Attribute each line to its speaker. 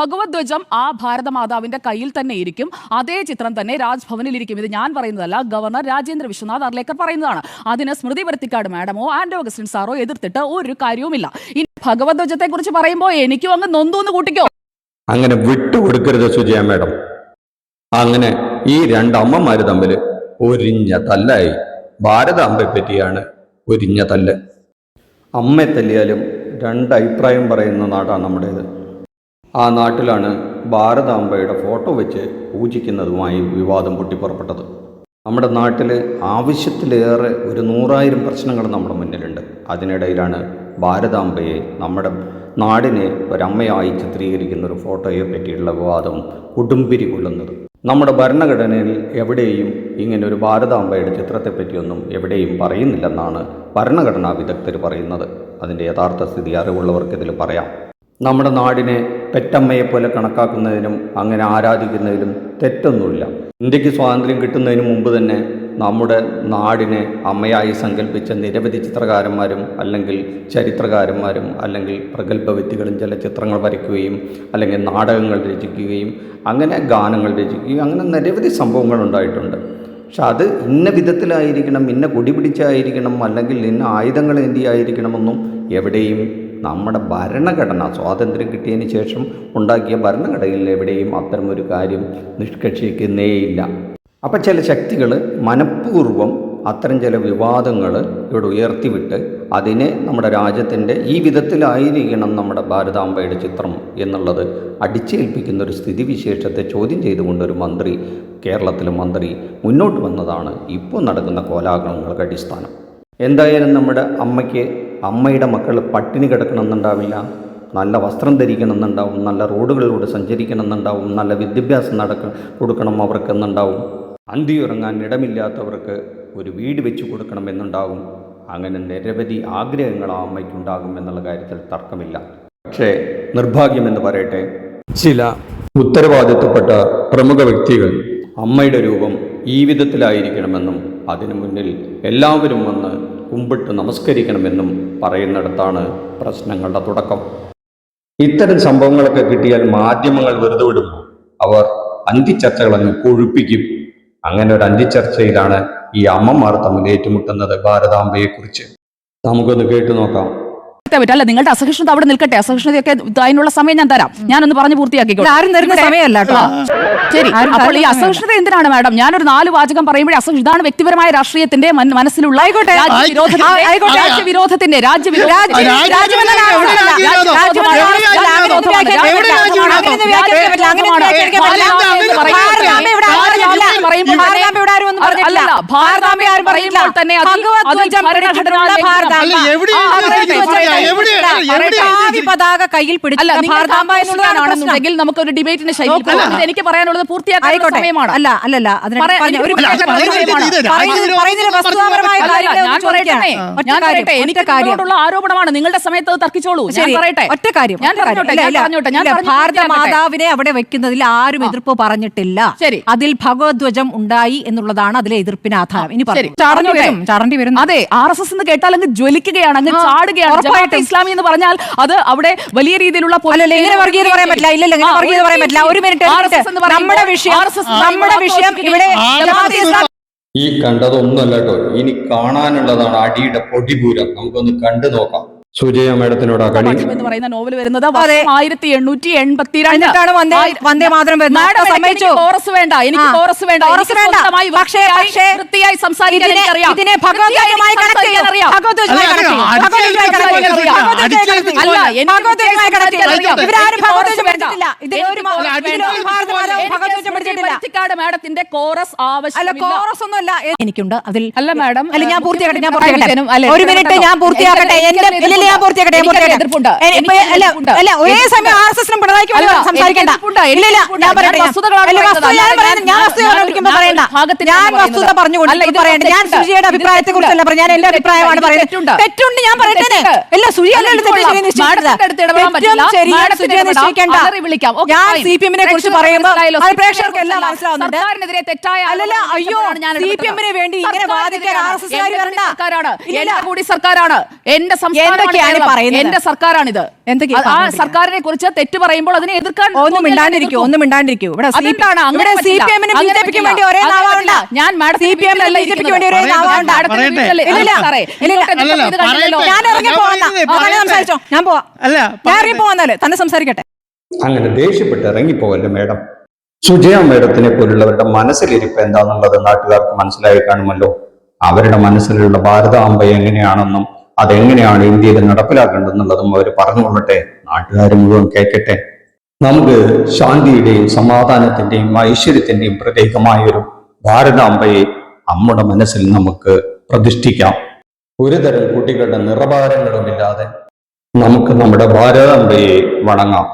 Speaker 1: ഭഗവത് ധ്വജം ആ ഭാരതമാതാവിന്റെ കയ്യിൽ തന്നെ ഇരിക്കും. അതേ ചിത്രം തന്നെ രാജ്ഭവനിൽ ഇരിക്കും. ഇത് ഞാൻ പറയുന്നതല്ല ഗവർണർ രാജേന്ദ്ര വിശ്വനാഥ് അർലേക്കർ പറയുന്നതാണ്. അതിന് സ്മൃതി വരുത്തിക്കാട് മാഡമോ ആൻഡ് ഓഗസ്റ്റിൻ സാറോ എതിർത്തിട്ട് ഒരു കാര്യവുമില്ല. ഇനി ഭഗവത് ധ്വജത്തെ കുറിച്ച് പറയുമ്പോൾ എനിക്കും അങ്ങ് നൊന്തൂന്ന് കൂട്ടിക്കോ.
Speaker 2: അങ്ങനെ വിട്ടുകൊടുക്കരുത് സുജയ മാഡം. അങ്ങനെ ഈ രണ്ടമ്മമാർ തമ്മിൽ ഒരിഞ്ഞ തല്ലായി. ഭാരതാംബയെ പറ്റിയാണ് ഒരിഞ്ഞ തല്ല്. അമ്മയെ തല്ലിയാലും രണ്ട് അഭിപ്രായം പറയുന്ന നാടാണ് നമ്മുടേത്. ആ നാട്ടിലാണ് ഭാരതാംബയുടെ ഫോട്ടോ വെച്ച് പൂജിക്കുന്നതുമായി വിവാദം പൊട്ടിപ്പുറപ്പെട്ടത്. നമ്മുടെ നാട്ടിൽ ആവശ്യത്തിലേറെ ഒരു നൂറായിരം പ്രശ്നങ്ങൾ നമ്മുടെ മുന്നിലുണ്ട്. അതിനിടയിലാണ് ഭാരതാംബയെ നമ്മുടെ നാടിനെ ഒരമ്മയായി ചിത്രീകരിക്കുന്ന ഒരു ഫോട്ടോയെ പറ്റിയുള്ള വിവാദം കുടുംബിരി കൊള്ളുന്നത്. നമ്മുടെ ഭരണഘടനയിൽ എവിടെയും ഇങ്ങനെ ഒരു ഭാരതാംബയുടെ ചിത്രത്തെപ്പറ്റിയൊന്നും എവിടെയും പറയുന്നില്ലെന്നാണ് ഭരണഘടനാ വിദഗ്ധർ പറയുന്നത്. അതിന്റെ യഥാർത്ഥ സ്ഥിതി അറിവുള്ളവർക്ക് ഇതിൽ പറയാം. നമ്മുടെ നാടിനെ പെറ്റമ്മയെ പോലെ കണക്കാക്കുന്നതിനും അങ്ങനെ ആരാധിക്കുന്നതിലും തെറ്റൊന്നുമില്ല. ഇന്ത്യയ്ക്ക് സ്വാതന്ത്ര്യം കിട്ടുന്നതിന് മുമ്പ് തന്നെ നമ്മുടെ നാടിനെ അമ്മയായി സങ്കല്പിച്ച നിരവധി ചിത്രകാരന്മാരും അല്ലെങ്കിൽ ചരിത്രകാരന്മാരും അല്ലെങ്കിൽ പ്രഗത്ഭ വ്യക്തികളും ചില ചിത്രങ്ങൾ വരയ്ക്കുകയും അല്ലെങ്കിൽ നാടകങ്ങൾ രചിക്കുകയും അങ്ങനെ ഗാനങ്ങൾ രചിക്കുകയും അങ്ങനെ നിരവധി സംഭവങ്ങൾ ഉണ്ടായിട്ടുണ്ട്. പക്ഷെ അത് ഇന്ന വിധത്തിലായിരിക്കണം ഇന്ന കൊടി പിടിച്ചായിരിക്കണം അല്ലെങ്കിൽ ഇന്ന ആയുധങ്ങൾ എന്തിയായിരിക്കണമെന്നും എവിടെയും നമ്മുടെ ഭരണഘടന സ്വാതന്ത്ര്യം കിട്ടിയതിന് ശേഷം ഉണ്ടാക്കിയ ഭരണഘടനയിൽ എവിടെയും അത്തരമൊരു കാര്യം നിഷ്കർഷിക്കുന്നേയില്ല. അപ്പം ചില ശക്തികൾ മനഃപൂർവം അത്തരം ചില വിവാദങ്ങൾ ഇവിടെ ഉയർത്തിവിട്ട് അതിനെ നമ്മുടെ രാജ്യത്തിന്റെ ഈ വിധത്തിലായിരിക്കണം നമ്മുടെ ഭാരതാംബയുടെ ചിത്രം എന്നുള്ളത് അടിച്ചേൽപ്പിക്കുന്ന ഒരു സ്ഥിതിവിശേഷത്തെ ചോദ്യം ചെയ്തുകൊണ്ട് ഒരു മന്ത്രി കേരളത്തിലെ മന്ത്രി മുന്നോട്ട് വന്നതാണ് ഇപ്പോൾ നടക്കുന്ന കോലാഹലങ്ങൾക്ക് അടിസ്ഥാനം. എന്തായാലും നമ്മുടെ അമ്മയ്ക്ക് അമ്മയുടെ മക്കൾ പട്ടിണി കിടക്കണമെന്നുണ്ടാവില്ല. നല്ല വസ്ത്രം ധരിക്കണമെന്നുണ്ടാവും. നല്ല റോഡുകളിലൂടെ സഞ്ചരിക്കണമെന്നുണ്ടാവും. നല്ല വിദ്യാഭ്യാസം നടക്ക കൊടുക്കണം അവർക്കെന്നുണ്ടാവും. അന്തിയുറങ്ങാൻ ഇടമില്ലാത്തവർക്ക് ഒരു വീട് വെച്ചു കൊടുക്കണമെന്നുണ്ടാവും അങ്ങനെ നിരവധി ആഗ്രഹങ്ങൾ ആ അമ്മയ്ക്കുണ്ടാകും എന്നുള്ള കാര്യത്തിൽ തർക്കമില്ല. പക്ഷേ നിർഭാഗ്യമെന്ന് പറയട്ടെ. ചില ഉത്തരവാദിത്തപ്പെട്ട പ്രമുഖ വ്യക്തികൾ അമ്മയുടെ രൂപം ഈ വിധത്തിലായിരിക്കണമെന്നും അതിനു മുന്നിൽ എല്ലാവരും വന്ന് കുമ്പിട്ട് നമസ്കരിക്കണമെന്നും പറയുന്നിടത്താണ് പ്രശ്നങ്ങളുടെ തുടക്കം. ഇത്തരം സംഭവങ്ങളൊക്കെ കിട്ടിയാൽ മാധ്യമങ്ങൾ വെറുതെ വിടും അവർ അന്തിച്ചർച്ചകളങ്ങ് കൊഴുപ്പിക്കും. അങ്ങനെ ഒരു അന്തിച്ചർച്ചയിലാണ് ഈ അമ്മമാർ തമ്മിൽ ഏറ്റുമുട്ടുന്നത് ഭാരതാംബയെക്കുറിച്ച്. നമുക്കൊന്ന് കേട്ടു നോക്കാം.
Speaker 1: പറ്റും അല്ല നിങ്ങളുടെ അസഹിഷ്ണുത അവിടെ നിൽക്കട്ടെ അസഹിഷ്ണുതയൊക്കെ അതിനുള്ള സമയം ഞാൻ തരാം ഞാനൊന്ന് പറഞ്ഞു
Speaker 3: പൂർത്തിയാക്കിക്കോളാം ആരും തരുന്ന സമയമല്ല
Speaker 1: ശരി അപ്പോൾ ഈ അസഹിഷ്ണുത എന്തിനാണ് മാഡം ഞാനൊരു നാല് വാചകം പറയുമ്പോഴേ അസഹിഷ്ണു ഇതാണ് വ്യക്തിപരമായ രാഷ്ട്രീയത്തിന്റെ മനസ്സിലുള്ള
Speaker 3: ആയിക്കോട്ടെ.
Speaker 1: രാജ്യവിരോധത്തിന്റെ-. രാജ്യവിരോധത്തിന്റെ
Speaker 3: ആരും. ഭാരതാംബ
Speaker 1: പറയുമ്പോൾ തന്നെ
Speaker 3: പതാക കയ്യിൽ ഭാരതാംബ എന്നുള്ളതാണ്
Speaker 1: നമുക്ക് ഒരു ഡിബേറ്റിന് ശൈലി
Speaker 3: നോക്കൂ.
Speaker 1: എനിക്ക് പറയാനുള്ളത്
Speaker 3: പൂർത്തിയാക്കാനുള്ള
Speaker 1: സമയമാണ്.
Speaker 3: അല്ല അല്ലല്ല
Speaker 1: ഞാൻ പറയട്ടെ എനിക്ക്. ആരോപണമാണ് നിങ്ങളുടെ സമയത്ത് തർക്കിച്ചോളൂ.
Speaker 3: ശരി,
Speaker 1: പറയട്ടെ.
Speaker 3: ഒറ്റ കാര്യം
Speaker 1: ഞാൻ പറഞ്ഞോട്ടെ ഞാൻ
Speaker 3: ഭാരത മാതാവിനെ അവിടെ വെക്കുന്നതിൽ ആരും എതിർപ്പ് പറഞ്ഞിട്ടില്ല.
Speaker 1: ശരി.
Speaker 3: അതിൽ ഭഗവത്ധ്വജം ഉണ്ടായി എന്നുള്ളതാണ് അതിലെ എതിർപ്പിന് ആധാരം. ഇനി ചാടേണ്ടി. വരും ചാടേണ്ടി വരും
Speaker 1: അതെ ആർ എസ് എസ് എന്ന് കേട്ടാൽ അങ്ങ് ജ്വലിക്കുകയാണ് അങ്ങ് ചാടുകയാണ്.
Speaker 3: ഉറപ്പായിട്ടും.
Speaker 1: ഇസ്ലാമി എന്ന് പറഞ്ഞാൽ അത് അവിടെ വലിയ രീതിയിലുള്ള
Speaker 3: വർഗീയത പറയാൻ പറ്റില്ല ഇല്ലല്ലോ ഇങ്ങനെ വർഗീയത പറയാൻ പറ്റില്ല. ഒരു മിനിറ്റ് നമ്മുടെ വിഷയം നമ്മുടെ വിഷയം ഇവിടെ
Speaker 2: ഈ കണ്ടതൊന്നുമല്ല കേട്ടോ. ഇനി കാണാനുള്ളതാണ് അടിയുടെ പൊടിപൂരം നമുക്കൊന്ന് കണ്ടു നോക്കാം. സുജയ മേഡത്തിനോട്
Speaker 1: എന്ന് പറയുന്ന നോവൽ വരുന്നത്. ആയിരത്തി എണ്ണൂറ്റി
Speaker 3: വന്ദേ മാതരം
Speaker 1: എനിക്ക്
Speaker 3: സമ്മതിച്ചു.
Speaker 1: കോറസ് വേണ്ട എനിക്ക്
Speaker 3: ആ.
Speaker 1: കോറസ് വേണ്ട.
Speaker 3: കോറസ് വേണ്ട. പക്ഷേ പക്ഷേ
Speaker 1: വൃത്തിയായി സംസാരിക്കാൻ
Speaker 3: ഇതിനെ
Speaker 1: എനിക്കറിയാം.
Speaker 3: കണക്ട്
Speaker 1: അറിയാം.
Speaker 4: അല്ല,
Speaker 3: കണക്ട്
Speaker 1: അറിയാം.
Speaker 3: ഇവരാരും ഭഗവത്ഗീത. പഠിച്ചിട്ടില്ല ഇതിൽ ഒരു ഭഗവത്ഗീത
Speaker 1: മാഡത്തിന്റെ കോറസ്
Speaker 3: കോറസ് ഒന്നുമല്ല. എനിക്കുണ്ട്. അതിൽ
Speaker 1: അല്ല, മാഡം,
Speaker 3: അല്ല ഞാൻ പൂർത്തിയാക്കട്ടെ ഞാൻ ഒരു മിനിറ്റ് ഞാൻ പൂർത്തിയാക്കട്ടെ. എന്റെ. ഇല്ല ഞാൻ പൂർത്തിയാക്കട്ടെ. ഞാൻ പൂർത്തിയാക്കട്ടെ ഇപ്പൊ അല്ല അല്ല ഒരേ. സമയം ആർ എസ് എസിനും പിണറായിക്കും സംസാരിക്കണ്ട. ഇല്ല ഇല്ല ഞാൻ. പറയട്ടെ
Speaker 1: ഞാൻ വസ്തുതകളാണ്
Speaker 3: അല്ല
Speaker 1: പറയുന്നത്.
Speaker 3: വസ്തു ഞാൻ പറയുന്നത്. ഞാൻ
Speaker 1: ഞാൻ-
Speaker 3: വസ്തു
Speaker 1: ഞാൻ
Speaker 3: കണ്ടുപിടിക്കുമ്പോൾ
Speaker 1: ഒരു
Speaker 3: പറയണ്ട. ഞാൻ വസ്തുത പറഞ്ഞുകൊണ്ട് പറയണ്ട. ഞാൻ സുജിയുടെ അഭിപ്രായത്തെ കുറിച്ചല്ല പറഞ്ഞു ഞാൻ എന്റെ അഭിപ്രായമാണ് പറയുന്നത്.
Speaker 1: തെറ്റുണ്ട്.
Speaker 3: ഞാൻ പറയട്ടെ. അല്ല ഞാൻ. സി പി എമ്മിനെ കുറിച്ച് പറയുമ്പോൾ പ്രേക്ഷകർക്ക് എല്ലാം മനസ്സിലാവുന്നുണ്ട്.
Speaker 1: തെറ്റായ
Speaker 3: അല്ലല്ല, അയ്യോ,
Speaker 1: സി ഞാൻ ഇടപെട്ടത്.
Speaker 3: CPM ന് വേണ്ടി ഇങ്ങനെ വാദിക്കാൻ
Speaker 1: ആർ
Speaker 3: എസ് എസ്.
Speaker 1: എന്റെ കൂടി സർക്കാരാണ് എന്റെ സംസ്ഥാനമാണ്
Speaker 3: എന്തൊക്കെയാണ് പറയുന്നത്?
Speaker 1: എന്റെ സർക്കാരാണിത്. ആ- ആ സർക്കാരിനെ കുറിച്ച് തെറ്റ് പറയുമ്പോൾ അതിനെ എതിർക്കാൻ
Speaker 3: ഒന്നും മിണ്ടാണ്ടിരിക്കൂ ഒന്നും മിണ്ടാണ്ടിരിക്കൂ. ഇവിടെ
Speaker 1: അതെന്താണ്? അങ്ങനെ
Speaker 3: സി പി എമ്മിനും ബി ജെ പിക്കും വേണ്ടി ഒരേ നാവാണ്ട
Speaker 1: ഞാൻ മാഡം
Speaker 3: സി പി എമ്മിനും ബി ജെ പിക്ക് വേണ്ടി ഒരേ. നാവാണ്ട. ഞാൻ ഇറങ്ങി
Speaker 4: പറയട്ടെ.
Speaker 3: സംസാരിച്ചോ ഞാൻ പോവാ.
Speaker 4: അല്ല
Speaker 3: ഞാൻ ഇറങ്ങി പോവാന്നല്ലേ തന്നെ സംസാരിക്കട്ടെ.
Speaker 2: അങ്ങനെ ദേഷ്യപ്പെട്ട് ഇറങ്ങിപ്പോവല്ലേ മേഡം? സുജയ മേഡത്തിനെ പോലുള്ളവരുടെ മനസ്സിലിരിപ്പ് എന്താണെന്നുള്ളത് നാട്ടുകാർക്ക് മനസ്സിലായി കാണുമല്ലോ. അവരുടെ മനസ്സിലുള്ള ഭാരതാംബ എങ്ങനെയാണെന്നും അതെങ്ങനെയാണ് ഇന്ത്യയിൽ നടപ്പിലാക്കേണ്ടതെന്നുള്ളതും അവർ പറഞ്ഞുകൊള്ളട്ടെ നാട്ടുകാർ മുഴുവൻ കേൾക്കട്ടെ നമുക്ക് ശാന്തിയുടെയും സമാധാനത്തിന്റെയും ഐശ്വര്യത്തിന്റെയും പ്രതീകമായൊരു ഭാരതാംബയെ നമ്മുടെ മനസ്സിൽ നമുക്ക് പ്രതിഷ്ഠിക്കാം. ഒരു ഒരുതരം കുട്ടികളുടെ നിറഭാരങ്ങളുമില്ലാതെ നമുക്ക് നമ്മുടെ ഭാരതാംബയെ വണങ്ങാം.